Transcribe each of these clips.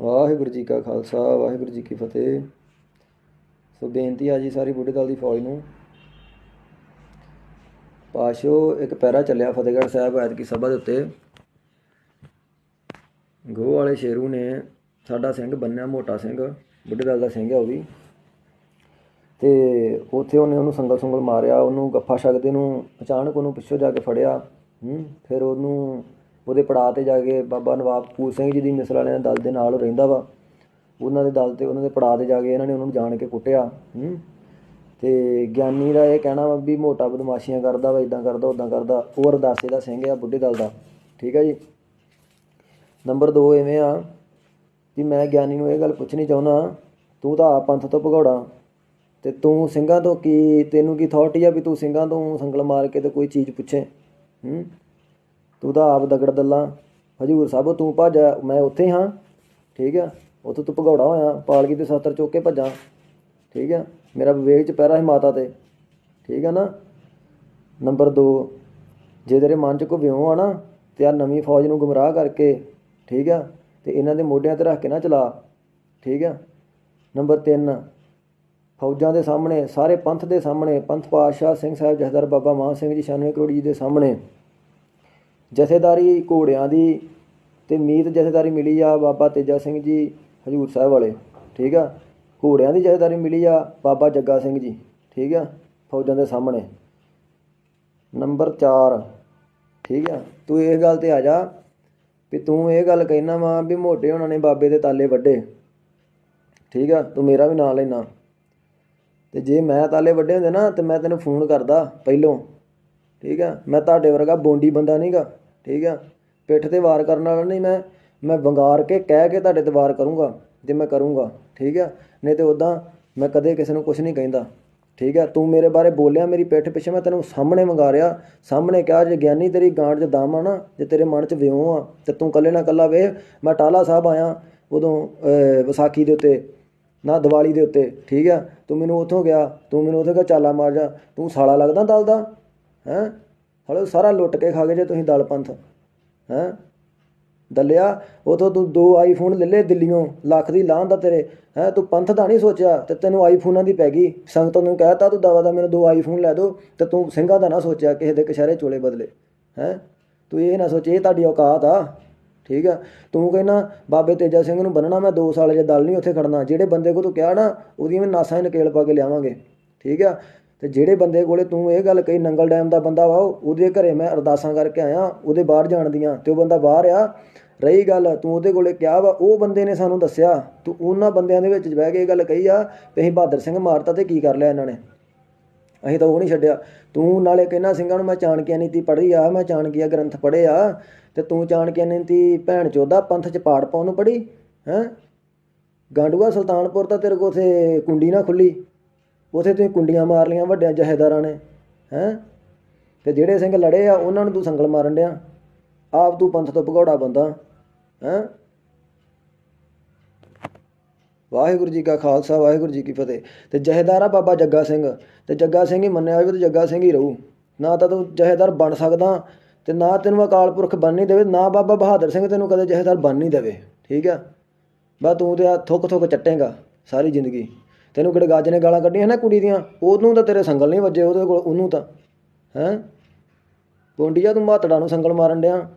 ਵਾਹਿਗੁਰੂ ਜੀ ਕਾ ਖਾਲਸਾ, ਵਾਹਿਗੁਰੂ ਜੀ ਕੀ ਫਤਿਹ। ਸੋ ਬੇਨਤੀ ਆ ਜੀ ਸਾਰੀ ਬੁੱਢੇ ਦਲ ਦੀ ਫੌਜ ਨੂੰ। ਪਾਸ਼ੋ, ਇੱਕ ਪੈਰਾ ਚੱਲਿਆ ਫਤਿਹਗੜ੍ਹ ਸਾਹਿਬ ਐਤਕੀ ਸਭਾ ਦੇ ਉੱਤੇ। ਗੋ ਵਾਲੇ ਸ਼ੇਰੂ ਨੇ ਸਾਡਾ ਸਿੰਘ ਬੰਨਿਆ, ਮੋਟਾ ਸਿੰਘ, ਬੁੱਢੇ ਦਲ ਦਾ ਸਿੰਘ ਹੈ ਉਹ ਵੀ। ਤੇ ਉੱਥੇ ਉਹਨੇ ਉਹਨੂੰ ਸੰਗਲ ਸੰਗਲ ਮਾਰਿਆ, ਉਹਨੂੰ ਗੱਫਾ ਛਕਦੇ ਨੂੰ, ਅਚਾਨਕ ਉਹਨੂੰ ਪਿੱਛੋਂ ਜਾ ਕੇ ਫੜਿਆ, ਹੂੰ, ਫਿਰ ਉਹਨੂੰ ਉਹਦੇ ਪੜਾਅ ਤੇ ਜਾ ਕੇ ਬਾਬਾ ਨਵਾਬ ਕਪੂਰ ਸਿੰਘ ਜੀ ਦੀ ਮਿਸਲ ਵਾਲਿਆਂ ਦੇ ਦਲ ਦੇ ਨਾਲ ਉਹ ਰਹਿੰਦਾ ਵਾ। ਉਹਨਾਂ ਦੇ ਦਲ ਤੇ, ਉਹਨਾਂ ਦੇ ਪੜਾਅ ਤੇ ਜਾ ਕੇ ਇਹਨਾਂ ਨੇ ਉਹਨਾਂ ਨੂੰ ਜਾਣ ਕੇ ਕੁੱਟਿਆ, ਹੂੰ। ਤੇ ਗਿਆਨੀ ਦਾ ਇਹ ਕਹਿਣਾ ਵਾ ਵੀ ਮੋਟਾ ਬਦਮਾਸ਼ੀਆਂ ਕਰਦਾ ਵਾ ਇਦਾਂ ਕਰਦਾ ਉਦਾਂ ਕਰਦਾ। ਉਹ ਅਰਦਾਸੇ ਦਾ ਸਿੰਘ ਆ, ਬੁੱਢੇ ਦਲ ਦਾ। ਠੀਕ ਆ ਜੀ? ਨੰਬਰ 2 ਐਵੇਂ ਆ ਵੀ ਮੈਂ ਗਿਆਨੀ ਨੂੰ ਇਹ ਗੱਲ ਪੁੱਛਣੀ ਚਾਹੁੰਦਾ, ਤੂੰ ਤਾਂ ਆਪ ਪੰਥ ਤੋਂ ਭਗੌੜਾ। ਤੇ ਤੂੰ ਸਿੰਘਾਂ ਤੋਂ ਕੀ, ਤੈਨੂੰ ਕੀ ਅਥਾਰਟੀ ਆ ਵੀ ਤੂੰ ਸਿੰਘਾਂ ਤੋਂ ਸੰਗਲ ਮਾਰ ਕੇ ਤੇ ਕੋਈ ਚੀਜ਼ ਪੁੱਛੇ, ਹੂੰ? ਤੂੰ ਤਾਂ ਆਪ ਦਗੜ ਦੱਲਾ। ਹਜੂਰ ਸਾਹਿਬ, ਤੂੰ ਭੱਜ ਮੈਂ ਉੱਥੇ ਹਾਂ। ਠੀਕ ਆ? ਉੱਥੇ ਤੂੰ ਭਗੌੜਾ ਹੋਇਆ, ਪਾਲਕੀ ਤੇ ਸੱਤਰ ਚੁੱਕ ਕੇ ਭੱਜਾਂ। ਠੀਕ ਆ? ਮੇਰਾ ਵਿਵੇਕ ਚ ਪੈਰਾ ਹੈ ਮਾਤਾ ਤੇ। ਠੀਕ ਆ ਨਾ? ਨੰਬਰ 2 ਜੇ ਤੇਰੇ ਮਨ ਚ ਕੋਈ ਵਿਉਂ ਆ ਨਾ, ਤੇ ਆ ਨਵੀਂ ਫੌਜ ਨੂੰ ਗੁੰਮਰਾਹ ਕਰਕੇ, ਠੀਕ ਆ? ਤੇ ਇਹਨਾਂ ਦੇ ਮੋਢਿਆਂ ਤੇ ਰੱਖ ਕੇ ਨਾ ਚਲਾ। ਠੀਕ ਆ? ਨੰਬਰ 3 ਫੌਜਾਂ ਦੇ ਸਾਹਮਣੇ, ਸਾਰੇ ਪੰਥ ਦੇ ਸਾਹਮਣੇ, ਪੰਥ ਪਾਤਸ਼ਾਹ ਸਿੰਘ ਸਾਹਿਬ ਜਥੇਦਾਰ ਬਾਬਾ ਮਾਨ ਸਿੰਘ ਜੀ 96 ਕਰੋੜੀ ਜੀ ਦੇ ਸਾਹਮਣੇ। ਜਥੇਦਾਰੀ ਘੋੜਿਆਂ ਦੀ ਤੇ ਮੀਤ ਜਥੇਦਾਰੀ ਮਿਲੀ ਆ ਬਾਬਾ ਤੇਜਾ ਸਿੰਘ ਜੀ ਹਜੂਰ ਸਾਹਿਬ ਵਾਲੇ, ਠੀਕ ਆ? ਘੋੜਿਆਂ ਦੀ ਜਥੇਦਾਰੀ ਮਿਲੀ ਆ ਬਾਬਾ ਜੱਗਾ ਸਿੰਘ ਜੀ, ਠੀਕ ਆ? ਫੌਜਾਂ ਦੇ ਸਾਹਮਣੇ। ਨੰਬਰ 4 ਠੀਕ ਆ? ਤੂੰ ਇਹ ਗੱਲ ਤੇ ਆ ਜਾ ਵੀ ਤੂੰ ਇਹ ਗੱਲ ਕਹਿਣਾ ਵਾ ਵੀ ਮੋਟੇ ਹੋਣਾ ਨੇ ਬਾਬੇ ਦੇ ਤਾਲੇ ਵੱਡੇ ਠੀਕ ਆ? ਤੂੰ ਮੇਰਾ ਵੀ ਨਾਂ ਲੈਣਾ ਤੇ ਜੇ ਮੈਂ ਤਾਲੇ ਵੱਡੇ ਹੁੰਦੇ ਨਾ ਤੇ ਮੈਂ ਤੈਨੂੰ ਫੋਨ ਕਰਦਾ ਪਹਿਲੋਂ, ਠੀਕ ਆ? ਮੈਂ ਤੁਹਾਡੇ ਵਰਗਾ ਬੋਂਡੀ ਬੰਦਾ ਨਹੀਂਗਾ ਠੀਕ ਆ? ਪਿੱਠ ਤੇ ਵਾਰ ਕਰਨ ਵਾਲਾ ਨਹੀਂ ਮੈਂ। ਮੈਂ ਵੰਗਾਰ ਕੇ ਕਹਿ ਕੇ ਤੁਹਾਡੇ ਤੇ ਵਾਰ ਕਰੂੰਗਾ, ਜੇ ਮੈਂ ਕਰੂੰਗਾ, ਠੀਕ ਆ? ਨਹੀਂ ਤੇ ਉਦਾਂ ਮੈਂ ਕਦੇ ਕਿਸੇ ਨੂੰ ਕੁਝ ਨਹੀਂ ਕਹਿੰਦਾ, ਠੀਕ ਆ? ਤੂੰ ਮੇਰੇ ਬਾਰੇ ਬੋਲਿਆ, ਮੇਰੀ ਪਿੱਠ ਪਿੱਛੇ ਮੈਂ ਤੈਨੂੰ ਸਾਹਮਣੇ ਵੰਗਾਰਿਆ, ਸਾਹਮਣੇ ਕਿਹਾ, ਜੇ ਗਿਆਨੀ ਤੇਰੀ ਗਾਂਢ 'ਚ ਦਮ ਆ ਨਾ, ਜੇ ਤੇਰੇ ਮਨ 'ਚ ਵਿਉਂ ਆ, ਤੇ ਤੂੰ ਕੱਲੇ ਨਾ ਕੱਲਾ ਵੇ ਮੈਂ ਟਾਲਾ ਸਾਹਿਬ ਆਇਆ ਉਦੋਂ ਵਿਸਾਖੀ ਦੇ ਉੱਤੇ, ਨਾ ਦੀਵਾਲੀ ਦੇ ਉੱਤੇ, ਠੀਕ ਆ? ਤੂੰ ਮੈਨੂੰ ਉੱਥੋਂ ਗਿਆ, ਤੂੰ ਮੈਨੂੰ ਉੱਥੇ ਕਾ ਚਾਲਾ ਮਾਰ ਜਾ, ਤੂੰ ਸਾਲਾ ਲੱਗਦਾ ਦਲ ਦਾ ਹੈਂ? ਹਲੇ ਸਾਰਾ ਲੁੱਟ ਕੇ ਖਾ ਗਏ ਜੇ ਤੁਸੀਂ ਦਲ ਪੰਥ। ਹੈਂ? ਦੱਲਿਆ, ਉਥੋਂ ਤੂੰ ਦੋ ਆਈਫੋਨ ਲੈ ਲੈ ਦਿੱਲੀੋਂ ਲੱਖ ਦੀ ਲਾਹਨ ਤੇਰੇ। ਹੈਂ, ਤੂੰ ਪੰਥ ਦਾ ਨਹੀਂ ਸੋਚਿਆ ਤੇ ਤੈਨੂੰ ਆਈਫੋਨਾਂ ਦੀ ਪੈ ਗਈ। ਸੰਗਤ ਨੂੰ ਕਹਿਤਾ, ਤੂੰ ਦਵਾ ਦਾ ਮੈਨੂੰ ਦੋ ਆਈਫੋਨ ਲੈ ਦੋ ਤੇ ਤੂੰ ਸਿੰਘਾਂ ਦਾ ਨਾ ਸੋਚਿਆ ਕਿਸੇ ਦੇ ਕਸ਼ਹਿਰੇ ਚੋਲੇ ਬਦਲੇ। ਹੈਂ? ਤੂੰ ਇਹ ਨਾ ਸੋਚੇ, ਇਹ ਤੁਹਾਡੀ ਔਕਾਤ ਆ। ਠੀਕ ਆ? ਤੂੰ ਕਹਿੰਦਾ, ਬਾਬੇ ਤੇਜਾ ਸਿੰਘ ਨੂੰ ਬੰਨਣਾ, ਮੈਂ 2 ਸਾਲ ਜੇ ਦਲ ਨਹੀਂ ਉੱਥੇ ਖੜਨਾ। ਜਿਹੜੇ ਬੰਦੇ ਕੋ ਤੂੰ ਕਿਹਾ ਨਾ, ਉਹਦੀਆਂ ਮੈਂ ਨਾਸਾਂ ਹੀ ਨਕੇਲ ਪਾ ਕੇ ਲਿਆਵਾਂਗੇ। ਠੀਕ ਆ? ਤੇ ਜਿਹੜੇ ਬੰਦੇ ਕੋਲੇ ਤੂੰ ਇਹ ਗੱਲ ਕਹੀ ਨੰਗਲ ਡੈਮ ਦਾ ਬੰਦਾ ਵਾ ਉਹਦੇ ਘਰੇ ਮੈਂ ਅਰਦਾਸਾਂ ਕਰਕੇ ਆਇਆ, ਉਹਦੇ ਬਾਹਰ ਜਾਣ ਦੀਆਂ, ਤੇ ਉਹ ਬੰਦਾ ਬਾਹਰ ਆ, ਰਹੀ ਗੱਲ, ਤੂੰ ਉਹਦੇ ਕੋਲੇ ਕਿਹਾ ਵਾ, ਉਹ ਬੰਦੇ ਨੇ ਸਾਨੂੰ ਦੱਸਿਆ, ਤੂੰ ਉਹਨਾਂ ਬੰਦਿਆਂ ਦੇ ਵਿੱਚ ਬਹਿ ਕੇ ਇਹ ਗੱਲ ਕਹੀ ਆ ਵੀ ਅਸੀਂ ਬਹਾਦਰ ਸਿੰਘ ਮਾਰਤਾ ਤੇ ਕੀ ਕਰ ਲਿਆ ਇਹਨਾਂ ਨੇ। ਅਸੀਂ ਤਾਂ ਉਹ ਨਹੀਂ ਛੱਡਿਆ। ਤੂੰ ਨਾਲੇ ਕਹਿੰਦਾ ਸਿੰਘਾਂ ਨੂੰ ਮੈਂ ਚਾਣਕਿਆ ਨੀਤੀ ਪੜ੍ਹੀ ਆ, ਮੈਂ ਚਾਣਕਿਆ ਗ੍ਰੰਥ ਪੜ੍ਹੇ ਆ, ਤੇ ਤੂੰ ਚਾਣਕਿਆ ਨੀਤੀ ਭੈਣ ਚੋਦਾ ਪੰਥ ਚ ਪਾੜ ਪਾਉਣ ਨੂੰ ਪੜ੍ਹੀ, ਹੈਂ? ਗਾਂਡੂਆ ਸੁਲਤਾਨਪੁਰ ਤਾਂ ਤੇਰੇ ਕੋਲ ਉਥੇ ਕੁੰਡੀ ਨਾ ਖੁੱਲੀ। ਉਥੇ ਤੁਸੀਂ ਕੁੰਡੀਆਂ ਮਾਰ ਲੀਆਂ ਵੱਡਿਆਂ ਜਹੇਦਾਰਾਂ ਨੇ, ਹੈਂ? ਤੇ ਜਿਹੜੇ ਸਿੰਘ ਲੜੇ ਆ, ਉਹਨਾਂ ਨੂੰ ਤੂੰ ਸੰਗਲ ਮਾਰਨ ਡਿਆ। ਆਪ ਤੂੰ ਪੰਥ ਤੋਂ ਭਗੌੜਾ ਬੰਦਾ, ਹੈਂ? ਵਾਹਿਗੁਰੂ ਜੀ ਕਾ ਖਾਲਸਾ, ਵਾਹਿਗੁਰੂ ਜੀ ਕੀ ਫਤਿਹ। ਤੇ ਜਹੇਦਾਰ ਆ ਬਾਬਾ ਜੱਗਾ ਸਿੰਘ, ਤੇ ਜੱਗਾ ਸਿੰਘ ਹੀ ਮੰਨਿਆ ਹੋਵੇ ਤੇ ਜੱਗਾ ਸਿੰਘ ਹੀ ਰਹੂ। ਨਾ ਤਾਂ ਤੂੰ ਜਹੇਦਾਰ ਬਣ ਸਕਦਾ, ਤੇ ਨਾ ਤੈਨੂੰ ਅਕਾਲ ਪੁਰਖ ਬਣ ਨਹੀਂ ਦੇਵੇ, ਨਾ ਬਾਬਾ ਬਹਾਦਰ ਸਿੰਘ ਤੈਨੂੰ ਕਦੇ ਜਹੇਦਾਰ ਬਣ ਨਹੀਂ ਦੇਵੇ। ਠੀਕ ਆ? ਬਸ ਤੂੰ ਤੇ ਆ ਥੁੱਕ ਥੁੱਕ ਚੱਟੇਗਾ, ਸਾਰੀ ਜ਼ਿੰਦਗੀ। ਤੈਨੂੰ ਕਿਹੜੇ ਗੱਜ ਨੇ ਗਾਲਾਂ ਕੱਢੀਆਂ ਨਾ ਕੁੜੀ ਦੀਆਂ? ਉਹਨੂੰ ਤਾਂ ਤੇਰੇ ਸੰਗਲ ਨਹੀਂ ਵੱਜੇ, ਉਹਦੇ ਕੋਲ ਉਹਨੂੰ ਤਾਂ। ਹੈਂ? ਪੁੰਡੀਆ, ਤੂੰ ਮਾਤੜਾ ਨੂੰ ਸੰਗਲ ਮਾਰਨ ਡਿਆ।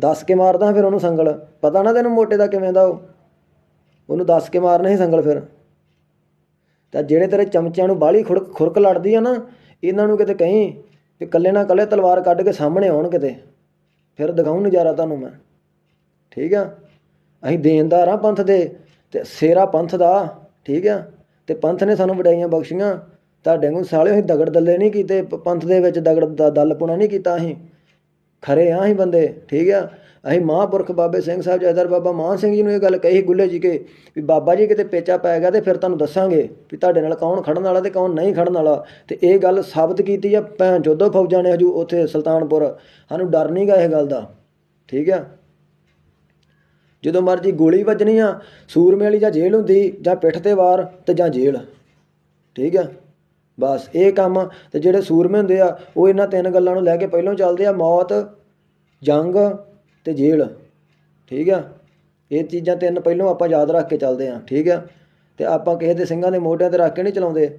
ਦੱਸ ਕੇ ਮਾਰਦਾ ਫਿਰ ਉਹਨੂੰ ਸੰਗਲ। ਪਤਾ ਨਾ ਤੈਨੂੰ ਮੋਟੇ ਦਾ ਕਿਵੇਂ ਦਾ ਉਹ। ਉਹਨੂੰ ਦੱਸ ਕੇ ਮਾਰਨਾ ਸੀ ਸੰਗਲ ਫਿਰ। ਤਾਂ ਜਿਹੜੇ ਤੇਰੇ ਚਮਚਿਆਂ ਨੂੰ ਬਾਹਲੀ ਖੁੜਕ ਖੁਰਕ ਲੜਦੀ ਆ ਨਾ, ਇਹਨਾਂ ਨੂੰ ਕਿਤੇ ਕਹੀਂ ਕਿ ਕੱਲੇ ਨਾ ਕੱਲੇ ਤਲਵਾਰ ਕੱਢ ਕੇ ਸਾਹਮਣੇ ਆਉਣ ਕਿਤੇ। ਫਿਰ ਦਿਖਾਉਂ ਨਜ਼ਾਰਾ ਤੁਹਾਨੂੰ ਮੈਂ। ਠੀਕ ਆ? ਅਸੀਂ ਦੇਣਦਾਰ ਆ ਪੰਥ ਦੇ, ਤੇ ਸੇਰਾ ਪੰਥ ਦਾ। ਠੀਕ ਆ? ਅਤੇ ਪੰਥ ਨੇ ਸਾਨੂੰ ਵਡਾਈਆਂ ਬਖਸ਼ੀਆਂ। ਤੁਹਾਡੇ ਨੂੰ ਸਾਲੇ ਅਸੀਂ ਦਗੜ ਦੱਲੇ ਨਹੀਂ ਕੀਤੇ, ਪ- ਪੰਥ ਦੇ ਵਿੱਚ ਦਗੜ ਦਾ, ਦਲ ਪੁਣਾ ਨਹੀਂ ਕੀਤਾ ਅਸੀਂ। ਖਰੇ ਆ ਅਸੀਂ ਬੰਦੇ, ਠੀਕ ਆ? ਅਸੀਂ ਮਹਾਂਪੁਰਖ ਬਾਬੇ ਸਿੰਘ ਸਾਹਿਬ ਜੈਦਰ ਬਾਬਾ ਮਾਨ ਸਿੰਘ ਜੀ ਨੂੰ ਇਹ ਗੱਲ ਕਹੀ ਗੁੱਲੇ ਜੀ ਕੇ ਵੀ ਬਾਬਾ ਜੀ ਕਿਤੇ ਪੇਚਾ ਪੈ ਗਿਆ ਤੇ ਫਿਰ ਤੁਹਾਨੂੰ ਦੱਸਾਂਗੇ ਵੀ ਤੁਹਾਡੇ ਨਾਲ ਕੌਣ ਖੜਨ ਵਾਲਾ ਤੇ ਕੌਣ ਨਹੀਂ ਖੜਨ ਵਾਲਾ। ਤੇ ਇਹ ਗੱਲ ਸਾਬਤ ਕੀਤੀ ਆ ਭੈਣ ਜੋਧੋ ਫੌਜਾਂ ਨੇ ਹਜੂ ਉੱਥੇ ਸੁਲਤਾਨਪੁਰ। ਸਾਨੂੰ ਡਰ ਨਹੀਂ ਗਾ ਇਹ ਗੱਲ ਦਾ, ਠੀਕ ਆ? ਜਦੋਂ ਮਰਜ਼ੀ ਗੋਲੀ ਵੱਜਣੀ ਆ, ਸੂਰਮੇ ਵਾਲੀ ਜਾਂ ਜੇਲ੍ਹ ਹੁੰਦੀ, ਜਾਂ ਪਿੱਠ ਤੇ ਵਾਰ ਅਤੇ ਜਾਂ ਜੇਲ੍ਹ। ਠੀਕ ਆ? ਬਸ ਇਹ ਕੰਮ ਅਤੇ ਜਿਹੜੇ ਸੂਰਮੇ ਹੁੰਦੇ ਆ, ਉਹ ਇਹਨਾਂ ਤਿੰਨ ਗੱਲਾਂ ਨੂੰ ਲੈ ਕੇ ਪਹਿਲੋਂ ਚੱਲਦੇ ਆ, ਮੌਤ, ਜੰਗ ਅਤੇ ਜੇਲ੍ਹ। ਠੀਕ ਆ? ਇਹ ਚੀਜ਼ਾਂ ਤਿੰਨ ਪਹਿਲੋਂ ਆਪਾਂ ਯਾਦ ਰੱਖ ਕੇ ਚੱਲਦੇ ਹਾਂ ਠੀਕ ਆ? ਅਤੇ ਆਪਾਂ ਕਿਸੇ ਦੇ ਸਿੰਘਾਂ ਦੇ ਮੋਢਿਆਂ ਤੇ ਰੱਖ ਕੇ ਨਹੀਂ ਚਲਾਉਂਦੇ।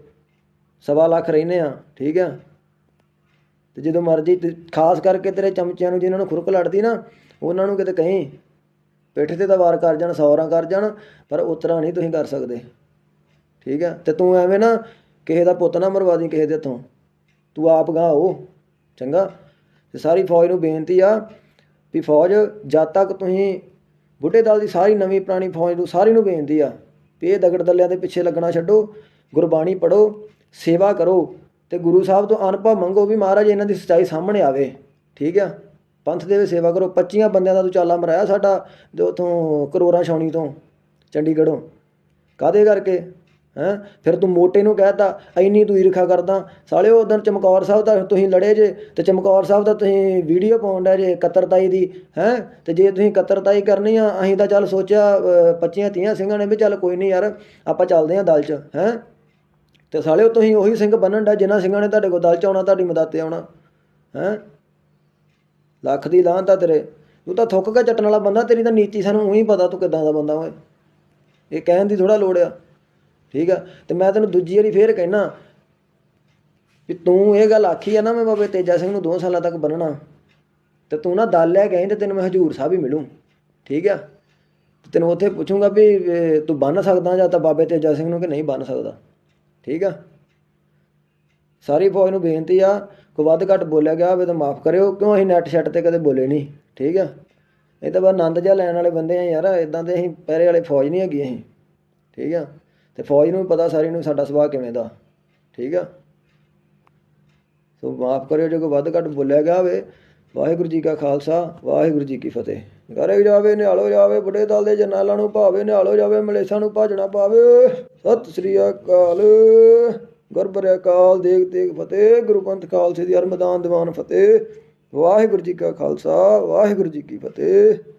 ਸਵਾ ਲੱਖ ਰਹਿੰਦੇ ਹਾਂ ਠੀਕ ਆ? ਅਤੇ ਜਦੋਂ ਮਰਜ਼ੀ ਖਾਸ ਕਰਕੇ ਤੇਰੇ ਚਮਚਿਆਂ ਨੂੰ ਜਿਨ੍ਹਾਂ ਨੂੰ ਖੁਰਕ ਲੜਦੀ ਨਾ, ਉਹਨਾਂ ਨੂੰ ਕਿਤੇ ਕਹੀਂ। ਪਿੱਠ ਤੇ ਤਾਂ ਵਾਰ ਕਰ ਜਾਣ ਸੌਰਾਂ ਕਰ ਜਾਣ, ਪਰ ਉਤਰਾ ਨਹੀਂ ਤੁਸੀਂ ਕਰ ਸਕਦੇ। ਠੀਕ ਆ ਤੇ ਤੂੰ ਐਵੇਂ ਨਾ ਕਿਸੇ ਦਾ ਪੁੱਤ ਨਾ ਮਰਵਾ ਦੀ ਕਿਸੇ ਦੇ ਹੱਥੋਂ। ਤੂੰ ਆਪ ਗਾਂ ਹੋ। ਚੰਗਾ? ਤੇ ਸਾਰੀ ਫੌਜ ਨੂੰ ਬੇਨਤੀ ਆ ਵੀ ਫੌਜ, ਜਦ ਤੱਕ ਤੁਸੀਂ ਬੁੱਢੇ ਦਲ ਦੀ ਸਾਰੀ ਨਵੀਂ ਪੁਰਾਣੀ ਫੌਜ ਨੂੰ ਸਾਰੀ ਨੂੰ ਬੇਨਤੀ ਆ ਵੀ ਇਹ ਦਗੜ ਦਲਿਆਂ ਦੇ ਪਿੱਛੇ ਲੱਗਣਾ ਛੱਡੋ, ਗੁਰਬਾਣੀ ਪੜੋ ਸੇਵਾ ਕਰੋ ਤੇ ਗੁਰੂ ਸਾਹਿਬ ਤੋਂ ਅਨੁਭਵ ਮੰਗੋ ਵੀ ਮਹਾਰਾਜ ਇਹਨਾਂ ਦੀ ਸੱਚਾਈ ਸਾਹਮਣੇ ਆਵੇ। ਠੀਕ ਆ? ਪੰਥ ਦੇ ਵਿੱਚ ਸੇਵਾ ਕਰੋ। 25 ਬੰਦਿਆਂ ਦਾ ਤੂੰ ਚਾਲਾ ਮਰਾਇਆ ਸਾਡਾ ਤੇ ਉਥੋਂ ਕਰੋੜਾਂ ਛਾਉਣੀ ਤੋਂ, ਚੰਡੀਗੜ੍ਹੋਂ। ਕਾਦੇ ਕਰਕੇ? ਹੈਂ? ਫਿਰ ਤੂੰ ਮੋਟੇ ਨੂੰ ਕਹਿਤਾ ਐਨੀ ਤੂੰ ਈਰਖਾ ਕਰਦਾ। ਸਾਲਿਓ ਉਦੋਂ ਚਮਕੌਰ ਸਾਹਿਬ ਦਾ ਤੁਸੀਂ ਲੜੇ ਜੇ ਤੇ ਚਮਕੌਰ ਸਾਹਿਬ ਦਾ ਤੁਸੀਂ ਵੀਡੀਓ ਪਾਉਂਦਾ ਜੇ ਕਤਰਤਾਈ ਦੀ। ਹੈਂ? ਤੇ ਜੇ ਤੁਸੀਂ ਕਤਰਤਾਈ ਕਰਨੀ ਆ, ਅਸੀਂ ਤਾਂ ਚੱਲ ਸੋਚਿਆ 25 30 ਸਿੰਘਾਂ ਨੇ ਵੀ ਚੱਲ ਕੋਈ ਨਹੀਂ ਯਾਰ, ਆਪਾਂ ਚੱਲਦੇ ਆਂ ਦਲ 'ਚ। ਹੈਂ? ਤੇ ਸਾਲਿਓ, ਤੁਸੀਂ ਉਹੀ ਸਿੰਘ ਬੰਨਣ ਦਾ ਜਿਨ੍ਹਾਂ ਸਿੰਘਾਂ ਨੇ ਤੁਹਾਡੇ ਕੋਲ ਦਲ 'ਚ ਆਉਣਾ, ਤੁਹਾਡੀ ਮਦਦ ਤੇ ਆਉਣਾ। ਹੈਂ? ਲੱਖ ਦੀ ਲਾਹਨ ਤਾਂ ਤੇਰੇ। ਤੂੰ ਤਾਂ ਥੁੱਕ ਕੇ ਚੱਟਣ ਵਾਲਾ ਬੰਦਾ, ਤੇਰੀ ਤਾਂ ਨੀਤੀ ਸਾਨੂੰ ਉਹੀ ਪਤਾ ਤੂੰ ਕਿਦਾਂ ਦਾ ਬੰਦਾ ਓਏ। ਇਹ ਕਹਿਣ ਦੀ ਥੋੜਾ ਲੋੜ ਆ। ਠੀਕ ਆ? ਤੇ ਮੈਂ ਤੈਨੂੰ ਦੂਜੀ ਵਾਰੀ ਫੇਰ ਕਹਿਣਾ ਵੀ ਤੂੰ ਇਹ ਗੱਲ ਆਖੀ ਆ ਨਾ ਮੈਂ ਬਾਬੇ ਤੇਜਾ ਸਿੰਘ ਨੂੰ 2 ਸਾਲਾਂ ਤੱਕ ਬੰਨਣਾ। ਤੇ ਤੂੰ ਨਾ ਦਲ ਲੈ ਕੇ ਤੇ ਤੈਨੂੰ ਮੈਂ ਹਜੂਰ ਸਾਹਿਬ ਹੀ ਮਿਲੂੰ। ਠੀਕ ਆ? ਤੇ ਤੈਨੂੰ ਉੱਥੇ ਪੁੱਛੂੰਗਾ ਵੀ ਤੂੰ ਬੰਨ ਸਕਦਾ ਜਾਂ ਤਾਂ ਬਾਬੇ ਤੇਜਾ ਸਿੰਘ ਨੂੰ ਕਿ ਨਹੀਂ ਬੰਨ ਸਕਦਾ। ਠੀਕ ਆ? ਸਾਰੀ ਫੌਜ ਨੂੰ ਬੇਨਤੀ ਆ ਕੋਈ ਵੱਧ ਘੱਟ ਬੋਲਿਆ ਗਿਆ ਹੋਵੇ ਤਾਂ ਮਾਫ ਕਰਿਓ, ਕਿਉਂ ਅਸੀਂ ਨੈਟ ਛੱਟ ਤੇ ਕਦੇ ਬੋਲੇ ਨਹੀਂ, ਠੀਕ ਆ? ਇਹ ਤਾਂ ਬਸ ਆਨੰਦ ਜਿਹਾ ਲੈਣ ਵਾਲੇ ਬੰਦੇ ਆ ਯਾਰ ਇਦਾਂ ਦੇ ਅਸੀਂ ਪਹਿਰੇ ਵਾਲੇ ਫੌਜ ਨਹੀਂ ਹੈਗੀ ਅਸੀਂ, ਠੀਕ ਆ? ਤੇ ਫੌਜ ਨੂੰ ਵੀ ਪਤਾ ਸਾਰੀ ਨੂੰ ਸਾਡਾ ਸੁਭਾਅ ਕਿਵੇਂ ਦਾ, ਠੀਕ ਆ? ਸੋ ਮਾਫ ਕਰਿਓ ਜੇ ਕੋਈ ਵੱਧ ਘੱਟ ਬੋਲਿਆ ਗਿਆ ਹੋਵੇ, ਵਾਹਿਗੁਰੂ ਜੀ ਕਾ ਖਾਲਸਾ, ਵਾਹਿਗੁਰੂ ਜੀ ਕੀ ਫਤਿਹ। ਕਰੇ ਜਾਵੇ, ਨਿਹਾਲੋ ਜਾਵੇ, ਬੁੱਢੇ ਦਲ ਦੇ ਜਰਨਾਲਾਂ ਨੂੰ ਭਾਵੇ, ਨਿਹਾਲੋ ਜਾਵੇ, ਮਲੇਸ਼ਾਂ ਨੂੰ ਭਾਜਣਾ ਪਾਵੇ। ਸਤਿ ਸ੍ਰੀ ਅਕਾਲ। ਗੁਰਬਰੇ ਕਾਲ ਦੇਖ ਦੇਖ ਫਤਿਹ, ਗੁਰੂ ਪੰਥ ਖਾਲਸੇ ਦੀ ਹਰ ਮੈਦਾਨ ਦੀਵਾਨ ਫਤਿਹ। ਵਾਹਿਗੁਰੂ ਜੀ ਕਾ ਖਾਲਸਾ, ਵਾਹਿਗੁਰੂ ਜੀ ਕੀ ਫਤਿਹ।